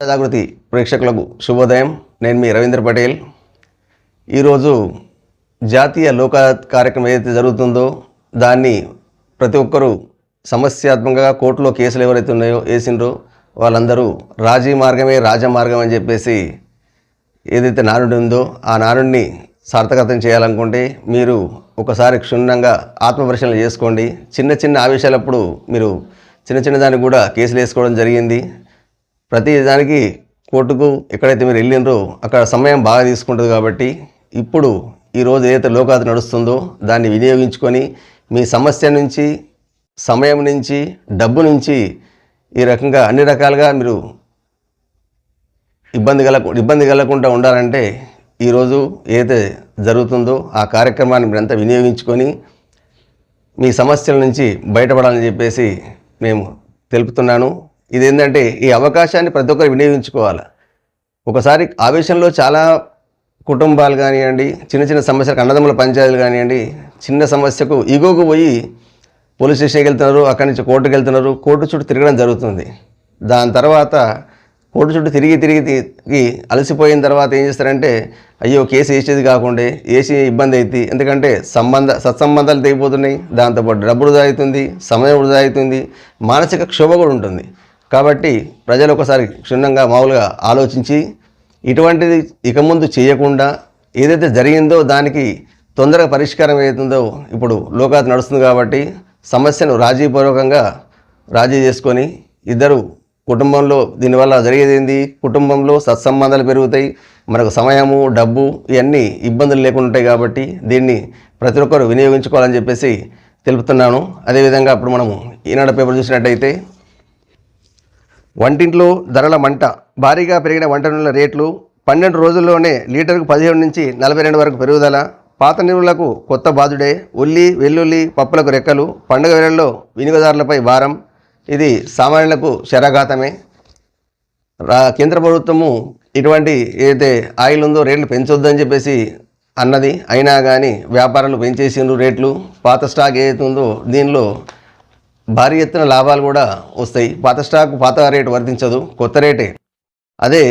జాగృతి ప్రేక్షకులకు శుభోదయం. నేను మీ రవీంద్ర పటేల్. ఈరోజు జాతీయ లోక కార్యక్రమం ఏదైతే జరుగుతుందో దాన్ని ప్రతి ఒక్కరూ సమస్యాత్మకంగా కోర్టులో కేసులు ఎవరైతే ఉన్నాయో వేసిండ్రో వాళ్ళందరూ రాజీ మార్గమే రాజమార్గం అని చెప్పేసి ఏదైతే నానుడి ఉందో ఆ నానుడిని సార్థకతం చేయాలనుకుంటే మీరు ఒకసారి క్షుణ్ణంగా ఆత్మపరిశీలన చేసుకోండి. చిన్న చిన్న ఆవేశాలప్పుడు మీరు చిన్న చిన్న దానికి కూడా కేసులు వేసుకోవడం జరిగింది. ప్రతి దానికి కోర్టుకు ఎక్కడైతే మీరు వెళ్ళినరో అక్కడ సమయం బాగా తీసుకుంటుంది కాబట్టి ఇప్పుడు ఈరోజు ఏదైతే లోకాది నడుస్తుందో దాన్ని వినియోగించుకొని మీ సమస్య నుంచి సమయం నుంచి డబ్బు నుంచి ఈ రకంగా అన్ని రకాలుగా మీరు ఇబ్బంది కల ఇబ్బంది కలగకుండా ఉండాలంటే ఈరోజు ఏదైతే జరుగుతుందో ఆ కార్యక్రమాన్ని మీరంతా వినియోగించుకొని మీ సమస్యల నుంచి బయటపడాలని చెప్పేసి మేము తెలుపుతున్నాను. ఇదేంటంటే ఈ అవకాశాన్ని ప్రతి ఒక్కరు వినియోగించుకోవాలి. ఒకసారి ఆవేశంలో చాలా కుటుంబాలు కానివ్వండి చిన్న చిన్న సమస్యలకు అన్నదమ్ముల పంచాయతీలు కానివ్వండి చిన్న సమస్యకు ఈగోకు పోయి పోలీస్ స్టేషన్కి వెళ్తున్నారు అక్కడి నుంచి కోర్టుకు వెళ్తున్నారు కోర్టు చుట్టూ తిరగడం జరుగుతుంది. దాని తర్వాత కోర్టు చుట్టూ తిరిగి తిరిగి తిరిగి అలసిపోయిన తర్వాత ఏం చేస్తారంటే అయ్యో కేసు వేసేది కాకుండా వేసి ఇబ్బంది అవుతుంది ఎందుకంటే సంబంధ సత్సంబంధాలు తెగిపోతున్నాయి దాంతోపాటు డబ్బు వృధా అవుతుంది సమయం వృధా అవుతుంది మానసిక క్షోభ కూడా ఉంటుంది. కాబట్టి ప్రజలు ఒకసారి క్షుణ్ణంగా మామూలుగా ఆలోచించి ఇటువంటిది ఇక ముందు చేయకుండా ఏదైతే జరిగిందో దానికి తొందరగా పరిష్కారం అవుతుందో ఇప్పుడు లోకాత్ నడుస్తుంది కాబట్టి సమస్యను రాజీపూర్వకంగా రాజీ చేసుకొని ఇద్దరు కుటుంబంలో దీనివల్ల జరిగేది ఏంది కుటుంబంలో సత్సంబంధాలు పెరుగుతాయి మనకు సమయము డబ్బు ఇవన్నీ ఇబ్బందులు లేకుండా ఉంటాయి కాబట్టి దీన్ని ప్రతి ఒక్కరు వినియోగించుకోవాలని చెప్పేసి తెలుపుతున్నాను. అదేవిధంగా అప్పుడు మనము ఈనాడు పేపర్ చూసినట్టయితే వంటింట్లో ధరల మంట. భారీగా పెరిగిన వంట నూనెల రేట్లు పన్నెండు రోజుల్లోనే లీటర్కు పదిహేడు నుంచి నలభై రెండు వరకు పెరుగుదల. పాత నిల్వలకు కొత్త బాధుడే ఉల్లి వెల్లుల్లి పప్పులకు రెక్కలు పండుగ వేళల్లో వినియోగదారులపై భారం. ఇది సామాన్యులకు శరాఘాతమే. రా కేంద్ర ప్రభుత్వము ఇటువంటి ఏదైతే ఆయిల్ ఉందో రేట్లు పెంచొద్దని చెప్పేసి అన్నది. అయినా కానీ వ్యాపారాలు పెంచేసిండ్రు రేట్లు. పాత స్టాక్ ఏదైతే ఉందో దీనిలో భారీ ఎత్తున లాభాలు కూడా వస్తాయి. పాత స్టాక్ పాత రేటు వర్తించదు. కొత్త రేటే. అదే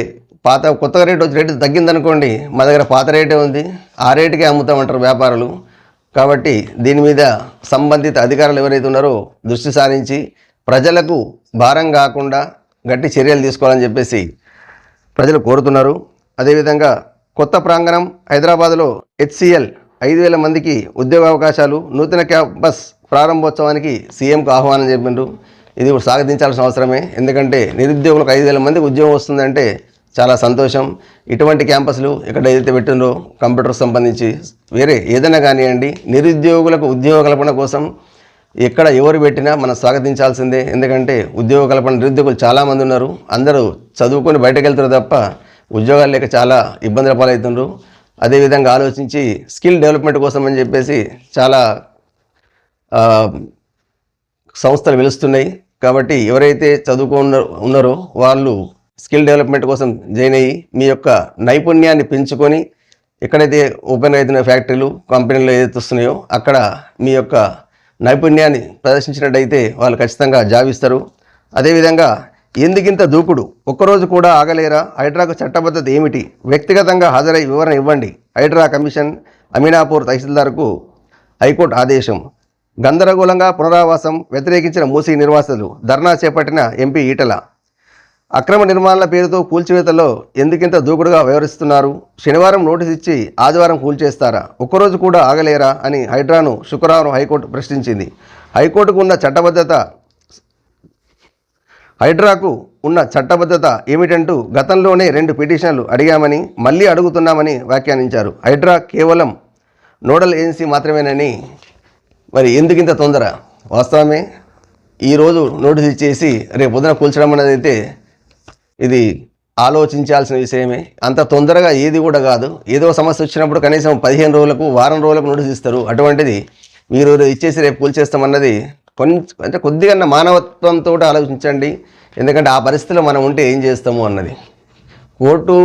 పాత కొత్త రేటు వచ్చి రేటు తగ్గిందనుకోండి మా దగ్గర పాత రేటే ఉంది. ఆ రేటుకే అమ్ముతామంటారు వ్యాపారులు. కాబట్టి దీని మీద సంబంధిత అధికారులు ఎవరైతే ఉన్నారో దృష్టి సారించి ప్రజలకు భారం కాకుండా గట్టి చర్యలు తీసుకోవాలని చెప్పేసి ప్రజలు కోరుతున్నారు. అదేవిధంగా కొత్త ప్రాంగణం హైదరాబాద్లో హెచ్సిఎల్ ఐదు వేల మందికి ఉద్యోగ అవకాశాలు నూతన క్యాంపస్ ప్రారంభోత్సవానికి సీఎంకు ఆహ్వానం చెప్పిండ్రు ఇది ఇప్పుడు స్వాగతించాల్సిన అవసరమే. ఎందుకంటే నిరుద్యోగులకు ఐదు వేల మందికి ఉద్యోగం వస్తుందంటే చాలా సంతోషం. ఇటువంటి క్యాంపస్లు ఇక్కడ ఏదైతే పెట్టిండ్రో కంప్యూటర్ సంబంధించి వేరే ఏదైనా కానివ్వండి నిరుద్యోగులకు ఉద్యోగ కల్పన కోసం ఎక్కడ ఎవరు పెట్టినా మనం స్వాగతించాల్సిందే. ఎందుకంటే ఉద్యోగ కల్పన నిరుద్యోగులు చాలామంది ఉన్నారు. అందరూ చదువుకొని బయటకు వెళ్తారు తప్ప ఉద్యోగాలు లేక చాలా ఇబ్బందుల పాలవుతుండ్రు. అదేవిధంగా ఆలోచించి స్కిల్ డెవలప్మెంట్ కోసం అని చెప్పేసి చాలా సంస్థలు వెలుస్తున్నాయి. కాబట్టి ఎవరైతే చదువుకున్న ఉన్నారో వాళ్ళు స్కిల్ డెవలప్మెంట్ కోసం జాయిన్ అయ్యి మీ యొక్క నైపుణ్యాన్ని పెంచుకొని ఎక్కడైతే ఓపెన్ అవుతున్న ఫ్యాక్టరీలు కంపెనీలు ఏదైతే వస్తున్నాయో అక్కడ మీ యొక్క నైపుణ్యాన్ని ప్రదర్శించినట్టయితే వాళ్ళు ఖచ్చితంగా జాబ్ ఇస్తారు. అదేవిధంగా ఎందుకింత దూకుడు? ఒక్కరోజు కూడా ఆగలేరా? హైడ్రాకు చట్టబద్ధత ఏమిటి? వ్యక్తిగతంగా హాజరై వివరణ ఇవ్వండి. హైడ్రా కమిషన్ అమీనాపూర్ తహసీల్దార్కు హైకోర్టు ఆదేశం. గందరగోళంగా పునరావాసం వ్యతిరేకించిన మూసీ నిర్వాసితులు ధర్నా చేపట్టిన ఎంపీ ఈటల. అక్రమ నిర్మాణాల పేరుతో కూల్చివేతలో ఎందుకింత దూకుడుగా వ్యవహరిస్తున్నారు? శనివారం నోటీస్ ఇచ్చి ఆదివారం కూల్చేస్తారా? ఒక్కరోజు కూడా ఆగలేరా? అని హైడ్రాను శుక్రవారం హైకోర్టు ప్రశ్నించింది. హైకోర్టుకు ఉన్న చట్టబద్ధత హైడ్రాకు ఉన్న చట్టబద్ధత ఏమిటంటూ గతంలోనే రెండు పిటిషన్లు అడిగామని మళ్ళీ అడుగుతున్నామని వ్యాఖ్యానించారు. హైడ్రా కేవలం నోడల్ ఏజెన్సీ మాత్రమేనని మరి ఎందుకింత తొందర? వాస్తవమే ఈరోజు నోటీస్ ఇచ్చేసి రేపు పొద్దున కూల్చడం అనేది అయితే ఇది ఆలోచించాల్సిన విషయమే. అంత తొందరగా ఏది కూడా కాదు. ఏదో సమస్య వచ్చినప్పుడు కనీసం పదిహేను రోజులకు వారం రోజులకు నోటీస్ ఇస్తారు. అటువంటిది మీరు ఇచ్చేసి రేపు కూల్చేస్తామన్నది కొంచెం అంటే కొద్దిగా మానవత్వంతో ఆలోచించండి. ఎందుకంటే ఆ పరిస్థితిలో మనం ఉంటే ఏం చేస్తాము అన్నది. కోర్టు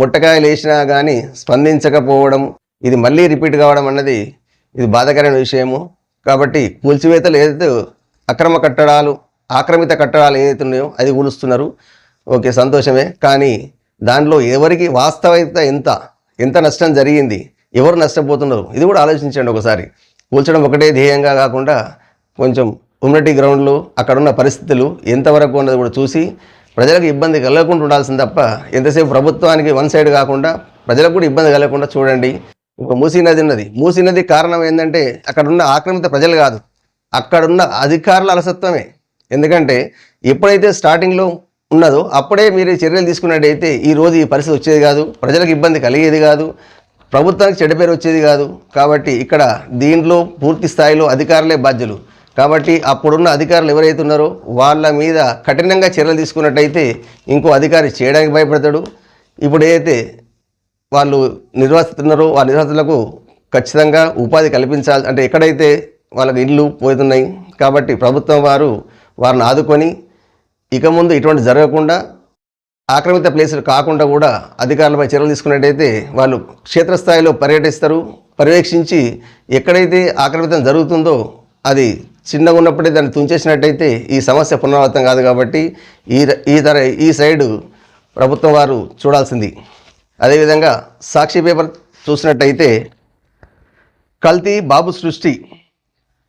ముట్టకాయలు వేసినా కానీ స్పందించకపోవడం ఇది మళ్ళీ రిపీట్ కావడం అన్నది ఇది బాధాకరమైన విషయము. కాబట్టి కూల్చివేతలు ఏదైతే అక్రమ కట్టడాలు ఆక్రమిత కట్టడాలు ఏదైతే ఉన్నాయో అది కూలుస్తున్నారు ఓకే సంతోషమే. కానీ దాంట్లో ఎవరికి వాస్తవికత ఎంత ఎంత నష్టం జరిగింది ఎవరు నష్టపోతున్నారు ఇది కూడా ఆలోచించండి ఒకసారి. కూల్చడం ఒకటే ధ్యేయంగా కాకుండా కొంచెం ఉమ్మటి గ్రౌండ్లు అక్కడున్న పరిస్థితులు ఎంతవరకు ఉన్నది కూడా చూసి ప్రజలకు ఇబ్బంది కలగకుండా ఉండాల్సింది తప్ప ఎంతసేపు ప్రభుత్వానికి వన్ సైడ్ కాకుండా ప్రజలకు కూడా ఇబ్బంది కలగకుండా చూడండి. ఒక మూసీ నది ఉన్నది. మూసీ నది కారణం ఏంటంటే అక్కడున్న ఆక్రమిత ప్రజలు కాదు. అక్కడున్న అధికారుల అలసత్వమే. ఎందుకంటే ఎప్పుడైతే స్టార్టింగ్లో ఉన్నదో అప్పుడే మీరు చర్యలు తీసుకున్నట్టయితే ఈ రోజు ఈ పరిస్థితి వచ్చేది కాదు. ప్రజలకు ఇబ్బంది కలిగేది కాదు. ప్రభుత్వానికి చెడ్డ పేరు వచ్చేది కాదు. కాబట్టి ఇక్కడ దీంట్లో పూర్తి స్థాయిలో అధికారులే బాధ్యులు. కాబట్టి అప్పుడున్న అధికారులు ఎవరైతే ఉన్నారో వాళ్ళ మీద కఠినంగా చర్యలు తీసుకున్నట్టయితే ఇంకో అధికారి చేయడానికి భయపడతాడు. ఇప్పుడు ఏదైతే వాళ్ళు నిర్వహిస్తున్నారో ఆ నిర్వాసితులకు ఖచ్చితంగా ఉపాధి కల్పించాలి. అంటే ఎక్కడైతే వాళ్ళకి ఇల్లు పోతున్నాయి కాబట్టి ప్రభుత్వం వారు వారిని ఆదుకొని ఇక ముందు ఇటువంటి జరగకుండా ఆక్రమిత ప్లేసులు కాకుండా కూడా అధికారులపై చర్యలు తీసుకున్నట్టయితే వాళ్ళు క్షేత్రస్థాయిలో పర్యటిస్తారు. పర్యవేక్షించి ఎక్కడైతే ఆక్రమితం జరుగుతుందో అది చిన్నగా ఉన్నప్పుడే దాన్ని తుంచేసినట్టయితే ఈ సమస్య పునరావృతం కాదు కాబట్టి ఈ ఈ తర ఈ సైడు ప్రభుత్వం వారు చూడాల్సింది. అదేవిధంగా సాక్షి పేపర్ చూసినట్టయితే కల్తీ బాబు సృష్టి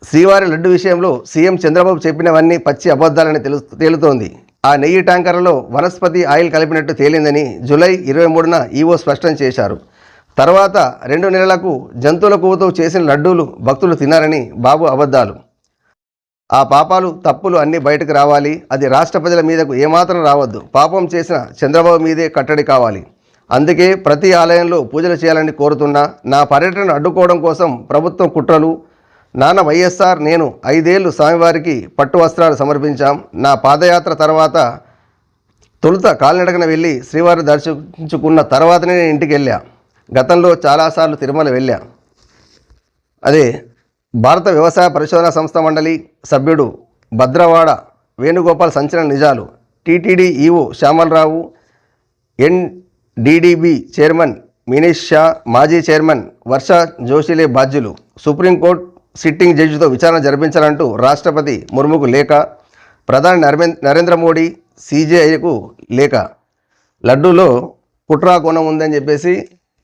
శ్రీవారి లడ్డు విషయంలో సీఎం చంద్రబాబు చెప్పినవన్నీ పచ్చి అబద్ధాలని తెలు తేలుతోంది. ఆ నెయ్యి ట్యాంకర్లలో వనస్పతి ఆయిల్ కలిపినట్టు తేలిందని జూలై ఇరవై మూడున ఈవో స్పష్టం చేశారు. తర్వాత రెండు నెలలకు జంతువుల కొవ్వుతో చేసిన లడ్డూలు భక్తులు తిన్నారని బాబు అబద్ధాలు. ఆ పాపాలు తప్పులు అన్నీ బయటకు రావాలి. అది రాష్ట్ర ప్రజల మీదకు ఏమాత్రం రావద్దు. పాపం చేసిన చంద్రబాబు మీదే కట్టడి కావాలి. అందుకే ప్రతి ఆలయంలో పూజలు చేయాలని కోరుతున్నా నా పర్యటన అడ్డుకోవడం కోసం ప్రభుత్వం కుట్రలు. నాన్న వైఎస్ఆర్ నేను ఐదేళ్ళు స్వామివారికి పట్టు వస్త్రాలు సమర్పించాం. నా పాదయాత్ర తర్వాత తొలుత కాలినడకన వెళ్ళి శ్రీవారిని దర్శించుకున్న తర్వాతనే నేను ఇంటికి వెళ్ళా. గతంలో చాలాసార్లు తిరుమల వెళ్ళా. అదే భారత వ్యవసాయ పరిశోధన సంస్థ మండలి సభ్యుడు భద్రవాడ వేణుగోపాల్ సంచలన నిజాలు TTD EO Shyamalarao N DDB chairman Meenesh Shah మాజీ చైర్మన్ వర్ష జోషిలే బాధ్యులు. సుప్రీంకోర్టు సిట్టింగ్ జడ్జితో విచారణ జరిపించాలంటూ రాష్ట్రపతి ముర్ముకు లేఖ. ప్రధాని నరేంద్ర నరేంద్ర మోడీ సీజేఐకు లేఖ. లడ్డూలో కుట్రా కోణం ఉందని చెప్పేసి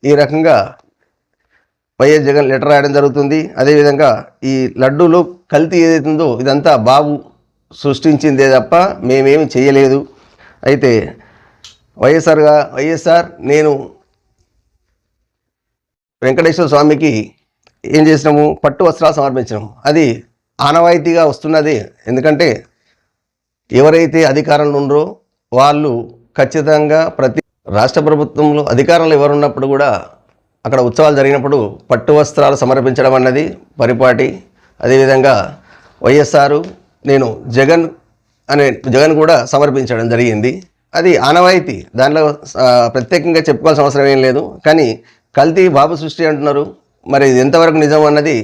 ఈ రకంగా వైఎస్ జగన్ లెటర్ రాయడం జరుగుతుంది. అదేవిధంగా ఈ లడ్డూలో కల్తీ ఏదైతుందో ఇదంతా బాబు సృష్టించిందే తప్ప మేమేమి చేయలేదు. అయితే వైఎస్ఆర్గా వైఎస్ఆర్ నేను వెంకటేశ్వర స్వామికి ఏం చేసినాము? పట్టు వస్త్రాలు సమర్పించినాము. అది ఆనవాయితీగా వస్తున్నది. ఎందుకంటే ఎవరైతే అధికారంలో ఉన్నారో వాళ్ళు ఖచ్చితంగా ప్రతి రాష్ట్ర ప్రభుత్వంలో అధికారంలో ఎవరున్నప్పుడు కూడా అక్కడ ఉత్సవాలు జరిగినప్పుడు పట్టు వస్త్రాలు సమర్పించడం అన్నది పరిపాటి. అదేవిధంగా వైఎస్ఆర్ నేను జగన్ అనే జగన్ కూడా సమర్పించడం జరిగింది. అది ఆనవాయితీ. దానిలో ప్రత్యేకంగా చెప్పుకోవాల్సిన అవసరం ఏం లేదు. కానీ కల్తీ బాబు సృష్టి అంటున్నారు. మరి ఇది ఎంతవరకు నిజం అన్నది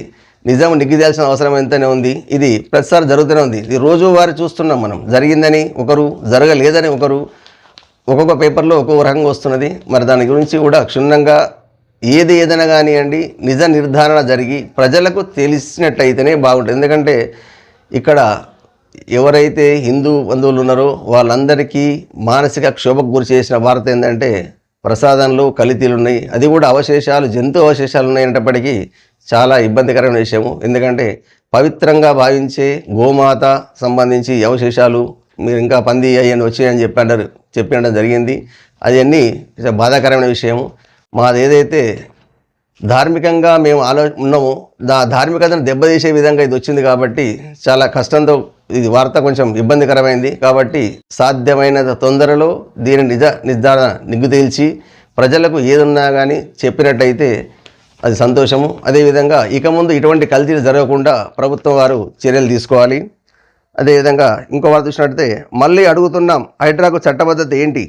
నిజం నిగ్గిదాల్సిన అవసరం ఎంతనే ఉంది. ఇది ప్రతిసారి జరుగుతూనే ఉంది. ఇది రోజువారి చూస్తున్నాం మనం. జరిగిందని ఒకరు జరగలేదని ఒకరు ఒక్కొక్క పేపర్లో ఒక్కొక్క రకంగా వస్తున్నది. మరి దాని గురించి కూడా క్షుణ్ణంగా ఏది ఏదైనా కానివ్వండి నిజ నిర్ధారణ జరిగి ప్రజలకు తెలిసినట్టయితేనే బాగుంటుంది. ఎందుకంటే ఇక్కడ ఎవరైతే హిందూ బంధువులు ఉన్నారో వాళ్ళందరికీ మానసిక క్షోభకు గురి చేసిన వార్త ఏంటంటే ప్రసాదంలో కలితీలు ఉన్నాయి. అది కూడా అవశేషాలు జంతు అవశేషాలు ఉన్నాయనేటప్పటికీ చాలా ఇబ్బందికరమైన విషయము. ఎందుకంటే పవిత్రంగా భావించే గోమాత సంబంధించి అవశేషాలు మీరు ఇంకా పంది అయ్యని వచ్చాయని చెప్పాడారు చెప్పడం జరిగింది. అవన్నీ బాధాకరమైన విషయము. మాది ఏదైతే ధార్మికంగా మేము ఆలో ఉన్నాము. దా ధార్మికతను దెబ్బతీసే విధంగా ఇది వచ్చింది కాబట్టి చాలా కష్టంతో ఇది వార్త కొంచెం ఇబ్బందికరమైంది. కాబట్టి సాధ్యమైనంత తొందరలో దీని నిజ నిర్ధారణ నిగ్గు తేల్చి ప్రజలకు ఏదున్నా కానీ చెప్పినట్టయితే అది సంతోషము. అదేవిధంగా ఇక ముందు ఇటువంటి కల్తీలు జరగకుండా ప్రభుత్వం వారు చర్యలు తీసుకోవాలి. అదేవిధంగా ఇంకో వార్త చూసినట్టయితే మళ్ళీ అడుగుతున్నాం హైడ్రాకు చట్టబద్ధత ఏంటి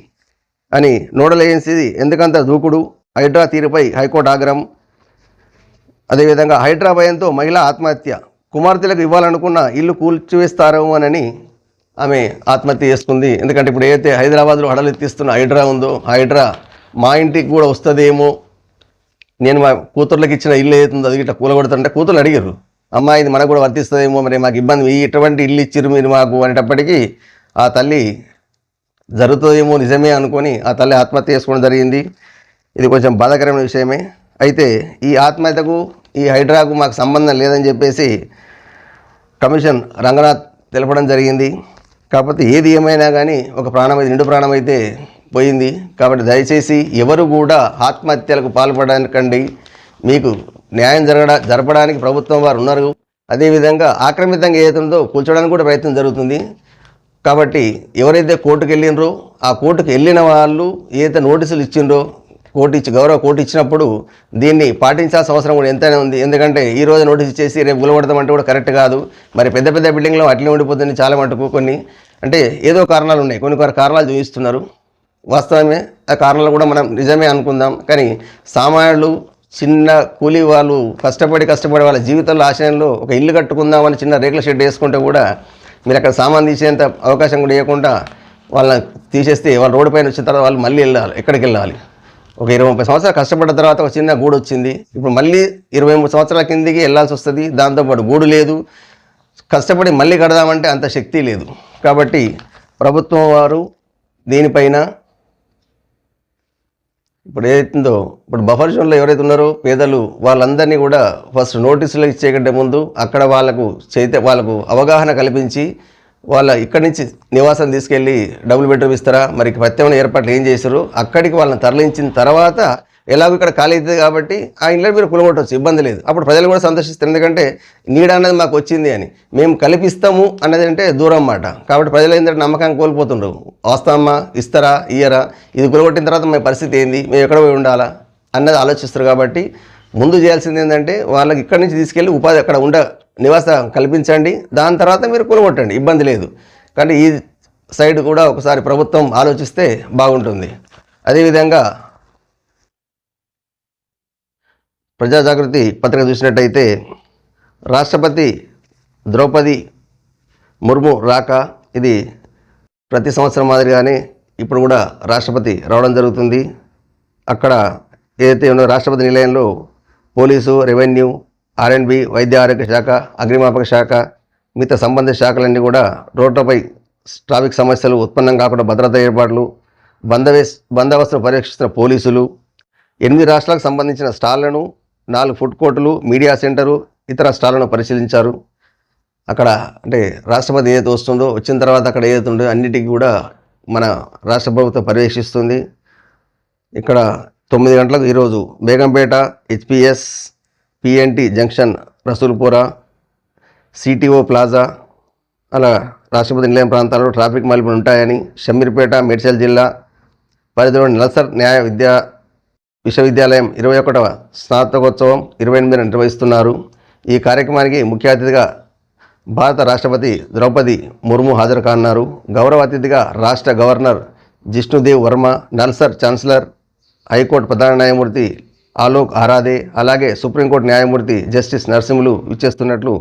అని నోడల్ ఏజెన్సీ ఎందుకంత దూకుడు? హైడ్రా తీరుపై హైకోర్టు ఆగ్రహం. అదేవిధంగా హైడ్రా భయంతో మహిళ ఆత్మహత్య. కుమార్తెలకు ఇవ్వాలనుకున్న ఇల్లు కూల్చివేస్తారేమో అని ఆమె ఆత్మహత్య చేసుకుంది. ఎందుకంటే ఇప్పుడు ఏదైతే హైదరాబాద్లో హడలెత్తిస్తున్న హైడ్రా ఉందో హైడ్రా మా ఇంటికి కూడా వస్తుందేమో. నేను మా కూతుర్లకు ఇచ్చిన ఇల్లు ఏదైతుందో అది ఇట్లా కూలగొడతారంటే కూతుర్లు అడిగారు. అమ్మాయి ఇది మనకు కూడా వర్తిస్తుందేమో మరి మాకు ఇబ్బంది ఇటువంటి ఇల్లు ఇచ్చిర్రు మీరు మాకు అనేటప్పటికీ ఆ తల్లి జరుగుతుందేమో నిజమే అనుకొని ఆ తల్లి ఆత్మహత్య చేసుకోవడం జరిగింది. ఇది కొంచెం బాధాకరమైన విషయమే. అయితే ఈ ఆత్మహత్యకు ఈ హైడ్రాకు మాకు సంబంధం లేదని చెప్పేసి కమిషన్ రంగనాథ్ తెలపడం జరిగింది. కాకపోతే ఏది ఏమైనా కానీ ఒక ప్రాణం అయితే నిండు ప్రాణం అయితే పోయింది. కాబట్టి దయచేసి ఎవరు కూడా ఆత్మహత్యలకు పాల్పడడానికండి మీకు న్యాయం జరగడ జరపడానికి ప్రభుత్వం వారు ఉన్నారు. అదేవిధంగా ఆక్రమితంగా ఏదైతుందో కూల్చడానికి కూడా ప్రయత్నం జరుగుతుంది. కాబట్టి ఎవరైతే కోర్టుకు వెళ్ళినరో ఆ కోర్టుకు వెళ్ళిన వాళ్ళు ఏదైతే నోటీసులు ఇచ్చిండ్రో కోర్టు ఇచ్చి గౌరవ కోర్టు ఇచ్చినప్పుడు దీన్ని పాటించాల్సిన అవసరం కూడా ఎంతైనా ఉంది. ఎందుకంటే ఈ రోజు నోటీస్ ఇచ్చేసి రేపు గులబడతామంటే కూడా కరెక్ట్ కాదు. మరి పెద్ద పెద్ద బిల్డింగ్లో అట్లే ఉండిపోతుంది చాలా మటుకు కొన్ని అంటే ఏదో కారణాలు ఉన్నాయి. కొన్ని కొన్ని కారణాలు చూపిస్తున్నారు. వాస్తవమే ఆ కారణాలు కూడా మనం నిజమే అనుకుందాం. కానీ సామాన్యులు చిన్న కూలీ వాళ్ళు కష్టపడి కష్టపడి వాళ్ళ జీవితంలో ఆశయంలో ఒక ఇల్లు కట్టుకుందామని చిన్న రేకుల షెడ్ వేసుకుంటే కూడా మీరు అక్కడ సామాన్ తీసేంత అవకాశం కూడా ఇవ్వకుండా వాళ్ళని తీసేస్తే వాళ్ళు రోడ్డు పైన వచ్చిన తర్వాత వాళ్ళు మళ్ళీ వెళ్ళాలి. ఎక్కడికి వెళ్ళాలి? ఒక ఇరవై ముప్పై సంవత్సరాలు కష్టపడ్డ తర్వాత ఒక చిన్న గూడు వచ్చింది ఇప్పుడు మళ్ళీ ఇరవై మూడు సంవత్సరాల కిందికి వెళ్ళాల్సి వస్తుంది దాంతోపాటు గూడు లేదు. కష్టపడి మళ్ళీ కడదామంటే అంత శక్తి లేదు. కాబట్టి ప్రభుత్వం వారు దీనిపైన ఇప్పుడు ఏదైతుందో ఇప్పుడు బఫర్ జోన్లో ఎవరైతే ఉన్నారో పేదలు వాళ్ళందరినీ కూడా ఫస్ట్ నోటీసులు ఇచ్చే కంటే ముందు అక్కడ వాళ్ళకు చైత వాళ్ళకు అవగాహన కల్పించి వాళ్ళ ఇక్కడి నుంచి నివాసం తీసుకెళ్ళి డబుల్ బెడ్రూమ్ ఇస్తారా? మరి ప్రత్యేకమైన ఏర్పాట్లు ఏం చేశారు? అక్కడికి వాళ్ళని తరలించిన తర్వాత ఎలాగో ఇక్కడ ఖాళీ అవుతుంది కాబట్టి ఆ ఇంట్లో మీరు కులగొట్టవచ్చు ఇబ్బంది లేదు. అప్పుడు ప్రజలు కూడా సంతోషిస్తారు. ఎందుకంటే నీడ అన్నది మాకు వచ్చింది అని. మేము కల్పిస్తాము అన్నది అంటే దూరం మాట. కాబట్టి ప్రజలు ఏంటంటే నమ్మకాన్ని కోల్పోతుండ్రు. వస్తామా ఇస్తారా ఇయ్యరా? ఇది కులగొట్టిన తర్వాత మీ పరిస్థితి ఏంది? మేము ఎక్కడ పోయి ఉండాలా? అన్నది ఆలోచిస్తారు కాబట్టి ముందు చేయాల్సింది ఏంటంటే వాళ్ళకి ఇక్కడి నుంచి తీసుకెళ్ళి ఉపాధి అక్కడ ఉండ నివాసం కల్పించండి. దాని తర్వాత మీరు కొనుగొట్టండి ఇబ్బంది లేదు. కానీ ఈ సైడ్ కూడా ఒకసారి ప్రభుత్వం ఆలోచిస్తే బాగుంటుంది. అదేవిధంగా ప్రజా జాగృతి పత్రిక చూసినట్టయితే రాష్ట్రపతి ద్రౌపది ముర్ము రాక ఇది ప్రతి సంవత్సరం మాదిరిగానే ఇప్పుడు కూడా రాష్ట్రపతి రావడం జరుగుతుంది. అక్కడ ఏదైతే ఉన్నదో రాష్ట్రపతి నిలయంలో పోలీసు రెవెన్యూ ఆర్ఎండ్బి వైద్య ఆరోగ్య శాఖ అగ్నిమాపక శాఖ మిగతా సంబంధిత శాఖలన్నీ కూడా రోడ్లపై ట్రాఫిక్ సమస్యలు ఉత్పన్నం కాకుండా భద్రతా ఏర్పాట్లు బందవే బందోబస్తును పరీక్షిస్తున్న పోలీసులు ఎనిమిది రాష్ట్రాలకు సంబంధించిన స్టాళ్ళను నాలుగు ఫుడ్ కోర్టులు మీడియా సెంటరు ఇతర స్టాళ్ళను పరిశీలించారు. అక్కడ అంటే రాష్ట్రపతి ఏదైతే వస్తుందో వచ్చిన తర్వాత అక్కడ ఏదైతే ఉందో అన్నిటికీ కూడా మన రాష్ట్ర ప్రభుత్వం పర్యవేక్షిస్తుంది. ఇక్కడ తొమ్మిది గంటలకు ఈరోజు Begumpet HPS PNT junction Rasoolpura CTO plaza అలా రాష్ట్రపతి నిలయం ప్రాంతాల్లో ట్రాఫిక్ మలుపులు ఉంటాయని షమ్మీర్పేట మేడ్చల్ జిల్లా పరిధిలోని నల్సర్ న్యాయ విద్యా విశ్వవిద్యాలయం ఇరవై ఒకటవ స్నాతకోత్సవం ఇరవై ఎనిమిదిన నిర్వహిస్తున్నారు. ఈ కార్యక్రమానికి ముఖ్య అతిథిగా భారత రాష్ట్రపతి ద్రౌపది ముర్ము హాజరు కానున్నారు. గౌరవ అతిథిగా రాష్ట్ర governor Jishnudev Varma NALSAR chancellor high court ప్రధాన న్యాయమూర్తి ఆలోక్ ఆరాదే అలాగే సుప్రీంకోర్టు న్యాయమూర్తి జస్టిస్ నరసింహులు ఇచ్చేస్తున్నట్లు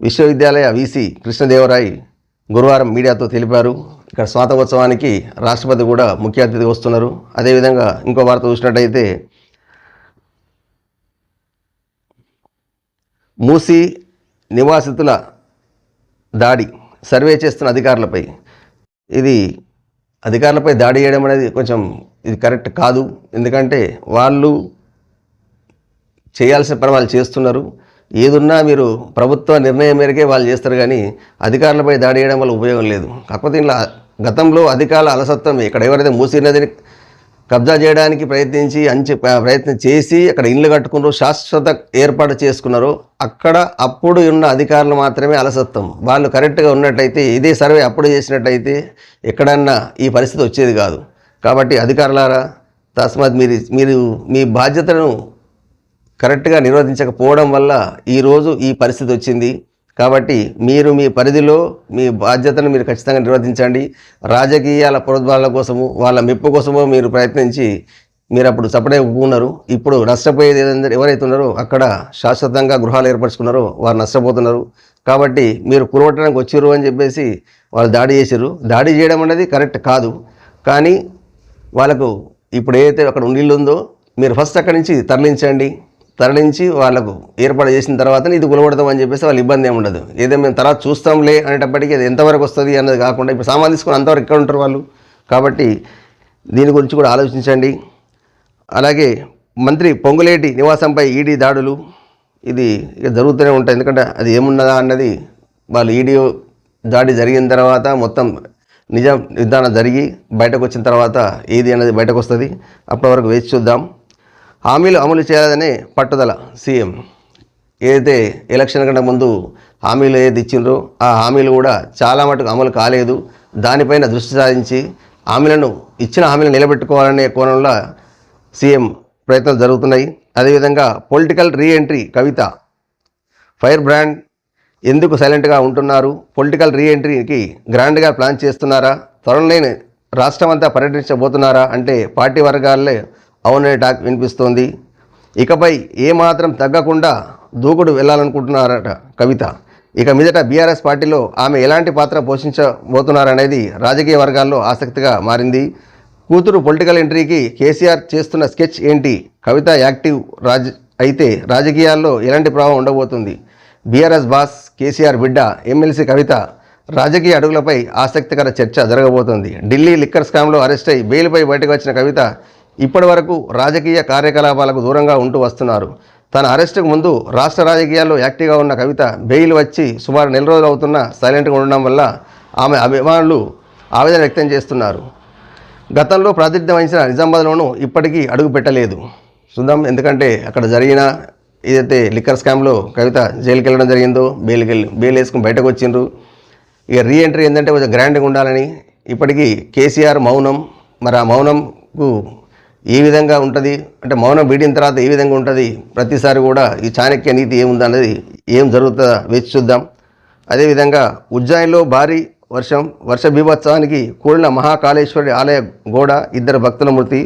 విశ్వవిద్యాలయ వీసీ కృష్ణదేవరాయ్ గురువారం మీడియాతో తెలిపారు. ఇక్కడ స్వాతంత్రోత్సవానికి రాష్ట్రపతి కూడా ముఖ్య అతిథి వస్తున్నారు. అదేవిధంగా ఇంకో వార్త చూసినట్టయితే మూసి నివాసితుల దాడి సర్వే చేస్తున్న అధికారులపై. ఇది అధికారులపై దాడి చేయడం అనేది కొంచెం ఇది కరెక్ట్ కాదు. ఎందుకంటే వాళ్ళు చేయాల్సిన పని వాళ్ళు చేస్తున్నారు. ఏదున్నా మీరు ప్రభుత్వ నిర్ణయం మేరకే వాళ్ళు చేస్తారు కానీ అధికారులపై దాడి చేయడం వల్ల ఉపయోగం లేదు. కాకపోతే ఇలా గతంలో అధికారుల అలసత్వం ఇక్కడ ఎవరైతే మూసీ నదిని కబ్జా చేయడానికి ప్రయత్నించి అంచి ప్రయత్నం చేసి అక్కడ ఇల్లు కట్టుకున్నారు శాశ్వత ఏర్పాటు చేసుకున్నారు. అక్కడ అప్పుడు ఉన్న అధికారులు మాత్రమే అలసత్వం. వాళ్ళు కరెక్ట్గా ఉన్నట్టయితే ఇదే సర్వే అప్పుడు చేసినట్టయితే ఎక్కడన్నా ఈ పరిస్థితి వచ్చేది కాదు. కాబట్టి అధికారులారా తస్మాత్ మీరు మీరు మీ బాధ్యతను కరెక్ట్గా నిర్వర్తించకపోవడం వల్ల ఈరోజు ఈ పరిస్థితి వచ్చింది. కాబట్టి మీరు మీ పరిధిలో మీ బాధ్యతను మీరు ఖచ్చితంగా నిర్వర్తించండి. రాజకీయాల ప్రోద్బలాల కోసము వాళ్ళ మెప్పు కోసమో మీరు ప్రయత్నించి మీరు అప్పుడు చప్పడే ఉన్నారు ఇప్పుడు నష్టపోయేది ఎవరైతే ఉన్నారో అక్కడ శాశ్వతంగా గృహాలు ఏర్పరచుకున్నారో వారు నష్టపోతున్నారు. కాబట్టి మీరు కురవటానికి వచ్చిర్రు అని చెప్పేసి వాళ్ళు దాడి చేసిర్రు. దాడి చేయడం అనేది కరెక్ట్ కాదు. కానీ వాళ్ళకు ఇప్పుడు ఏదైతే అక్కడ ఉండిల్లు ఉందో మీరు ఫస్ట్ అక్కడి నుంచి తరలించండి. తరలించి వాళ్ళకు ఏర్పాటు చేసిన తర్వాత ఇది గులబడతాం అని చెప్పేసి వాళ్ళు ఇబ్బంది ఏమి ఉండదు. ఏదో మేము తర్వాత చూస్తాంలే అనేటప్పటికీ అది ఎంతవరకు వస్తుంది అన్నది కాకుండా ఇప్పుడు సామాన్ తీసుకుని అంతవరకు ఎక్కడ ఉంటారు వాళ్ళు? కాబట్టి దీని గురించి కూడా ఆలోచించండి. అలాగే మంత్రి పొంగులేటి నివాసంపై ఈడీ దాడులు ఇది ఇక జరుగుతూనే ఉంటాయి. ఎందుకంటే అది ఏమున్నదా అన్నది వాళ్ళు ఈడీ దాడి జరిగిన తర్వాత మొత్తం నిజం నిర్ధారణ జరిగి బయటకు వచ్చిన తర్వాత ఏది అనేది బయటకు వస్తుంది. అప్పటి వరకు వేచి చూద్దాం. హామీలు అమలు చేయాలనే పట్టుదల సీఎం. ఏదైతే ఎలక్షన్ కంటే ముందు హామీలు ఏది ఇచ్చిండ్రో ఆ హామీలు కూడా చాలా మటుకు అమలు కాలేదు. దానిపైన దృష్టి సారించి హామీలను ఇచ్చిన హామీలను నిలబెట్టుకోవాలనే కోణంలో సీఎం ప్రయత్నాలు జరుగుతున్నాయి. అదేవిధంగా political reentry Kavitha fire brand ఎందుకు సైలెంట్గా ఉంటున్నారు? పొలిటికల్ రీఎంట్రీకి గ్రాండ్గా ప్లాన్ చేస్తున్నారా? త్వరలోనే రాష్ట్రం అంతా పర్యటించబోతున్నారా? అంటే పార్టీ వర్గాలే అవునే టాక్ వినిపిస్తోంది. ఇకపై ఏమాత్రం తగ్గకుండా దూకుడు వెళ్ళాలనుకుంటున్నారట కవిత. ఇక మీదట బీఆర్ఎస్ పార్టీలో ఆమె ఎలాంటి పాత్ర పోషించబోతున్నారనేది రాజకీయ వర్గాల్లో ఆసక్తిగా మారింది. కూతురు పొలిటికల్ ఎంట్రీకి కేసీఆర్ చేస్తున్న స్కెచ్ ఏంటి? కవిత యాక్టివ్ రాజ్ అయితే రాజకీయాల్లో ఎలాంటి ప్రభావం ఉండబోతుంది? బీఆర్ఎస్ బాస్ కేసీఆర్ బిడ్డ ఎమ్మెల్సీ కవిత రాజకీయ అడుగులపై ఆసక్తికర చర్చ జరగబోతోంది. ఢిల్లీ లిక్కర్ స్కామ్లో అరెస్ట్ అయి బెయిల్పై బయటకు వచ్చిన కవిత ఇప్పటి వరకు రాజకీయ కార్యకలాపాలకు దూరంగా ఉంటూ వస్తున్నారు. తన అరెస్టుకు ముందు రాష్ట్ర రాజకీయాల్లో యాక్టివ్గా ఉన్న కవిత బెయిల్ వచ్చి సుమారు నెల రోజులు అవుతున్నా సైలెంట్గా ఉండడం వల్ల ఆమె అభిమానులు ఆవేదన వ్యక్తం చేస్తున్నారు. గతంలో ప్రాతినిధ్యం వహించిన నిజామాబాద్లోనూ ఇప్పటికీ అడుగు పెట్టలేదు. చూద్దాం ఎందుకంటే అక్కడ జరిగిన ఏదైతే లిక్కర్ స్కామ్లో కవిత జైలుకి వెళ్ళడం జరిగిందో బెయిల్కి వెళ్ళి బెయిల్ వేసుకుని బయటకు వచ్చిండ్రు. ఇక రీఎంట్రీ ఏంటంటే కొంచెం గ్రాండ్గా ఉండాలని. ఇప్పటికీ కేసీఆర్ మౌనం మరి ఆ మౌనంకు ఏ విధంగా ఉంటుంది. అంటే మౌనం వీడిన తర్వాత ఏ విధంగా ఉంటుంది. ప్రతిసారి కూడా ఈ చాణక్య నీతి ఏముందన్నది ఏం జరుగుతుందో వేచి చూద్దాం. అదేవిధంగా ఉజ్జాయిలో భారీ వర్షం వర్ష బీభత్సవానికి కూడిన మహాకాళేశ్వరి ఆలయ గోడ ఇద్దరు భక్తుల మృతి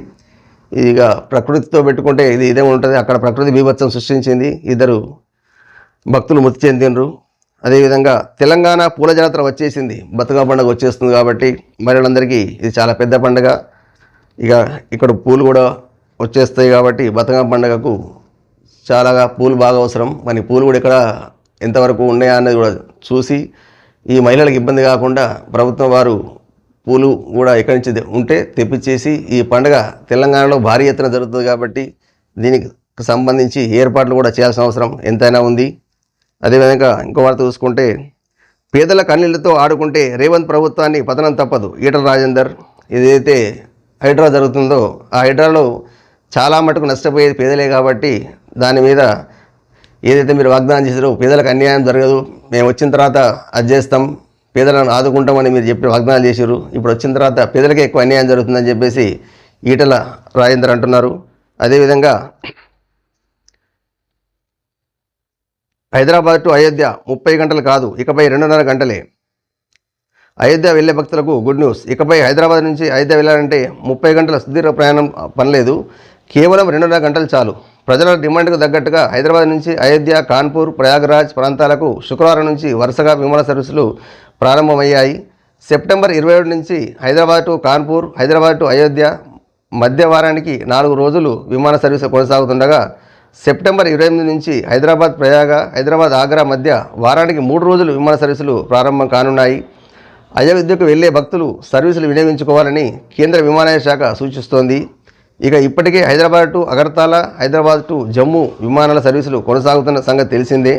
ఇక ప్రకృతితో పెట్టుకుంటే ఇది ఇదే ఉంటుంది. అక్కడ ప్రకృతి బీభత్సం సృష్టించింది. ఇద్దరు భక్తులు మృతి చెందినరు అదేవిధంగా తెలంగాణ పూల జాతర వచ్చేసింది. బతుక పండుగ వచ్చేస్తుంది కాబట్టి మహిళలందరికీ ఇది చాలా పెద్ద పండుగ. ఇక ఇక్కడ పూలు కూడా వచ్చేస్తాయి కాబట్టి బతుకమ్మ పండుగకు చాలాగా పూలు బాగా అవసరం. మరి పూలు కూడా ఇక్కడ ఎంతవరకు ఉన్నాయా అనేది కూడా చూసి ఈ మహిళలకు ఇబ్బంది కాకుండా ప్రభుత్వం వారు పూలు కూడా ఎక్కడి నుంచి ఉంటే తెప్పించేసి ఈ పండుగ తెలంగాణలో భారీ ఎత్తున జరుగుతుంది కాబట్టి దీనికి సంబంధించి ఏర్పాట్లు కూడా చేయాల్సిన అవసరం ఎంతైనా ఉంది. అదేవిధంగా ఇంకో వార్త చూసుకుంటే పేదల కన్నీళ్ళతో ఆడుకుంటే రేవంత్ ప్రభుత్వాన్ని పతనం తప్పదు ఈటల రాజేందర్. ఏదైతే హైడ్రా జరుగుతుందో ఆ హైడ్రాలో చాలా మటుకు నష్టపోయేది పేదలే కాబట్టి దాని మీద ఏదైతే మీరు వాగ్దానం చేశారో పేదలకు అన్యాయం జరగదు. మేము వచ్చిన తర్వాత అది చేస్తాం. పేదలను ఆదుకుంటామని మీరు చెప్పి వాగ్దానాలు చేశారు. ఇప్పుడు వచ్చిన తర్వాత పేదలకే ఎక్కువ అన్యాయం జరుగుతుందని చెప్పేసి ఈటల రాజేందర్ అంటున్నారు. అదేవిధంగా హైదరాబాద్ టు అయోధ్య ముప్పై గంటలు కాదు ఇకపై రెండున్నర గంటలే. అయోధ్య వెళ్ళే భక్తులకు గుడ్ న్యూస్. ఇకపై హైదరాబాద్ నుంచి అయోధ్య వెళ్ళాలంటే ముప్పై గంటల సుదీర్ఘ ప్రయాణం పనిలేదు. కేవలం రెండున్నర గంటలు చాలు. ప్రజల డిమాండ్కు తగ్గట్టుగా హైదరాబాద్ నుంచి అయోధ్య కాన్పూర్ ప్రయాగరాజ్ ప్రాంతాలకు శుక్రవారం నుంచి వరుసగా విమాన సర్వీసులు ప్రారంభమయ్యాయి. సెప్టెంబర్ ఇరవై ఏడు నుంచి హైదరాబాద్ టు కాన్పూర్ హైదరాబాద్ టు అయోధ్య మధ్య వారానికి నాలుగు రోజులు విమాన సర్వీసు కొనసాగుతుండగా సెప్టెంబర్ ఇరవై ఎనిమిది నుంచి హైదరాబాద్ ప్రయాగ హైదరాబాద్ ఆగ్రా మధ్య వారానికి మూడు రోజులు విమాన సర్వీసులు ప్రారంభం కానున్నాయి. అయోధ్యకు వెళ్ళే భక్తులు సర్వీసులు వినియోగించుకోవాలని కేంద్ర విమానయాన శాఖ సూచిస్తోంది. ఇక ఇప్పటికే హైదరాబాద్ టు అగర్తాల హైదరాబాద్ టు జమ్మూ విమానాల సర్వీసులు కొనసాగుతున్న సంగతి తెలిసిందే.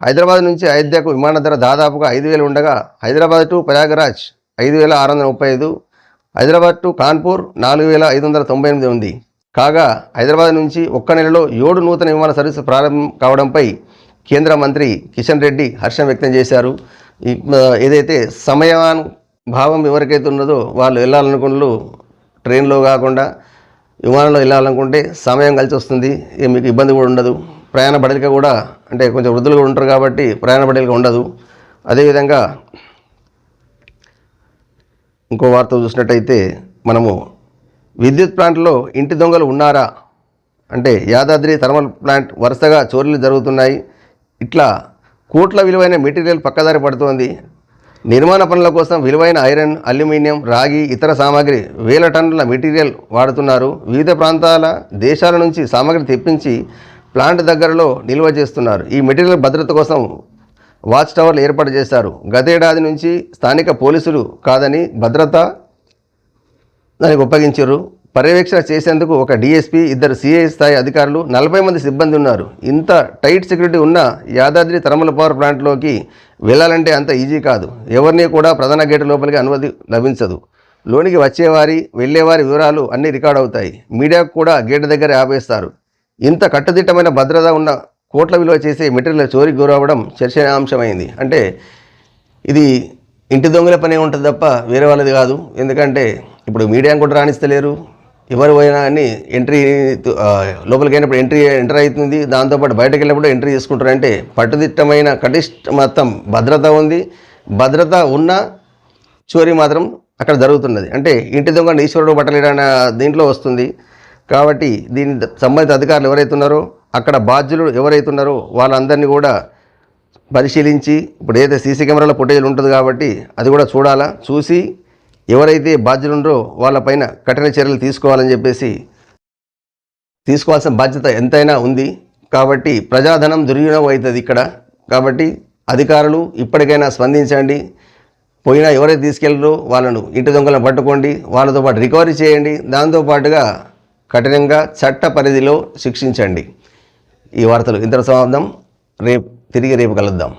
హైదరాబాద్ నుంచి అయోధ్యకు విమాన ధర దాదాపుగా ఐదు వేలు ఉండగా హైదరాబాద్ టు ప్రయాగరాజ్ ఐదు వేల ఆరు వందల ముప్పై ఐదు హైదరాబాద్ టు కాన్పూర్ నాలుగు వేల ఐదు వందల తొంభై ఎనిమిది ఉంది. కాగా హైదరాబాద్ నుంచి ఒక్క నెలలో ఏడు నూతన విమాన సర్వీసు ప్రారంభం కావడంపై కేంద్ర మంత్రి కిషన్ రెడ్డి హర్షం వ్యక్తం చేశారు. ఏదైతే సమయాన్ భావం ఎవరికైతే ఉన్నదో వాళ్ళు వెళ్ళాలనుకున్న ట్రైన్లో కాకుండా విమానంలో వెళ్ళాలనుకుంటే సమయం కలిసి వస్తుంది. మీకు ఇబ్బంది కూడా ఉండదు. ప్రయాణ బడలిక కూడా అంటే కొంచెం వృద్ధులు కూడా ఉంటారు కాబట్టి ప్రయాణ బడలిక ఉండదు. అదేవిధంగా ఇంకో వార్త చూసినట్టయితే మనము విద్యుత్ ప్లాంట్లో ఇంటి దొంగలు ఉన్నారా? అంటే యాదాద్రి థర్మల్ ప్లాంట్ వరుసగా చోరీలు జరుగుతున్నాయి. ఇట్లా కోట్ల విలువైన మెటీరియల్ పక్కదారి పడుతోంది. నిర్మాణ పనుల కోసం విలువైన ఐరన్ అల్యూమినియం రాగి ఇతర సామాగ్రి వేల టన్నుల మెటీరియల్ వాడుతున్నారు. వివిధ ప్రాంతాల దేశాల నుంచి సామాగ్రి తెప్పించి ప్లాంట్ దగ్గరలో నిల్వ చేస్తున్నారు. ఈ మెటీరియల్ భద్రత కోసం వాచ్ టవర్లు ఏర్పాటు చేశారు. గతేడాది నుంచి స్థానిక పోలీసులు కాదని భద్రత దానికి ఒప్పగించారు. పర్యవేక్షణ చేసేందుకు ఒక డీఎస్పీ ఇద్దరు సిఐ స్థాయి అధికారులు నలభై మంది సిబ్బంది ఉన్నారు. ఇంత టైట్ సెక్యూరిటీ ఉన్న యాదాద్రి థర్మల్ పవర్ ప్లాంట్లోకి వెళ్ళాలంటే అంత ఈజీ కాదు. ఎవరిని కూడా ప్రధాన గేటు లోపలికి అనుమతి లభించదు. లోనికి వచ్చేవారి వెళ్ళేవారి వివరాలు అన్నీ రికార్డ్ అవుతాయి. మీడియాకు కూడా గేటు దగ్గర ఆపేస్తారు. ఇంత కట్టుదిట్టమైన భద్రత ఉన్న కోట్ల విలువ చేసే మెటీరియల్ చోరీకి గురవడం చర్చనీయాంశమైంది. అంటే ఇది ఇంటి దొంగల పనే ఉంటుంది తప్ప వేరే వాళ్ళది కాదు. ఎందుకంటే ఇప్పుడు మీడియా కూడా రాణిస్తలేరు. ఎవరు పోయినా అని ఎంట్రీ లోపలికి అయినప్పుడు ఎంట్రీ ఎంటర్ అవుతుంది. దాంతోపాటు బయటకు వెళ్ళినప్పుడు ఎంట్రీ చేసుకుంటారంటే పట్టుదిట్టమైన కటిష్ట మొత్తం భద్రత ఉంది. భద్రత ఉన్న చోరీ మాత్రం అక్కడ జరుగుతున్నది. అంటే ఇంటి దొంగ ఈశ్వరుడు పట్టలేడన్న దీంట్లో వస్తుంది. కాబట్టి దీని సంబంధిత అధికారులు ఎవరైతే ఉన్నారో అక్కడ బాధ్యులు ఎవరైతే ఉన్నారో వాళ్ళందరినీ కూడా పరిశీలించి ఇప్పుడు ఏదైతే సీసీ కెమెరాల ఫుటేజ్ ఉంటుంది కాబట్టి అది కూడా చూడాలా. చూసి ఎవరైతే బాధ్యులుండో వాళ్ళపైన కఠిన చర్యలు తీసుకోవాలని చెప్పేసి తీసుకోవాల్సిన బాధ్యత ఎంతైనా ఉంది. కాబట్టి ప్రజాధనం దుర్వినియోగం అవుతుంది ఇక్కడ. కాబట్టి అధికారులు ఇప్పటికైనా స్పందించండి. పోయినా ఎవరైతే తీసుకెళ్ళరో వాళ్ళను ఇంటి దొంగలను పట్టుకోండి. వాళ్ళతో పాటు రికవరీ చేయండి. దాంతోపాటుగా కఠినంగా చట్ట పరిధిలో శిక్షించండి. ఈ వార్తలు ఇంత సమాప్తం. రేపు తిరిగి రేపు కలుద్దాం.